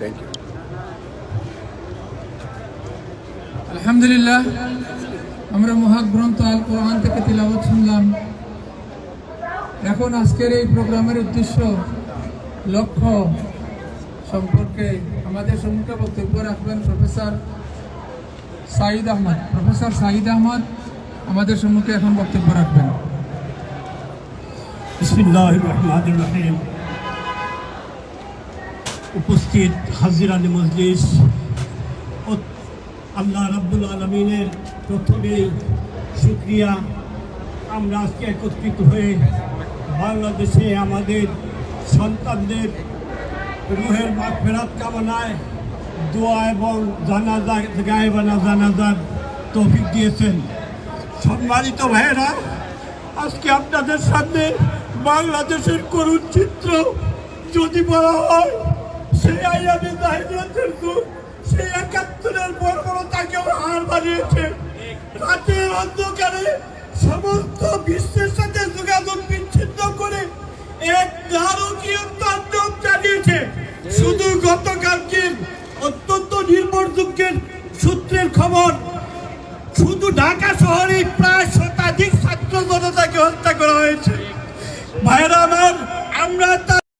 Thank you আলহামদুলিল্লাহ আমরা মহাগ্রন্থ আল কোরআন থেকে তিলাবত শুনলাম। এখন আজকের এই প্রোগ্রামের উদ্দেশ্য লক্ষ্য সম্পর্কে আমাদের সম্মুখে বক্তব্য রাখবেন প্রফেসর সাঈদ আহমদ। প্রফেসর সাঈদ আহমদ আমাদের সম্মুখে এখন বক্তব্য রাখবেন। বিসমিল্লাহ রহমান রহিম। উপস্থিত হাজিরানি মজলিস। আল্লাহ রাব্বুল আলমিনের প্রথমেই শুক্রিয়া। আমরা আজকে একত্রিত হয়ে বাংলাদেশে আমাদের সন্তানদের রুহের মাগফেরাত কামনায় দোয়া এবং জানাজা গায়েবানা জানাজার তৌফিক দিয়েছেন। সম্মানিত ভাইয়েরা, আজকে আপনাদের সামনে বাংলাদেশের করুণ চিত্র যদি বলা হয় সেই আইয়ামে জাহিরাতের যুগ সেই একাত্তরের বর্বরতাকেও হার বানিয়েছে। রাতের অন্ধকারে সমস্ত বিশ্বের সাথে যোগাযোগ বিচ্ছিন্ন করে এক নারকীয় তাণ্ডব চালিয়েছে। শুধু গতকালকে অত্যন্ত নির্ভরযোগ্যের সূত্রের খবর, শুধু ঢাকা শহরে প্রায় শতাধিক ছাত্র জনতাকে হত্যা করা হয়েছে। তা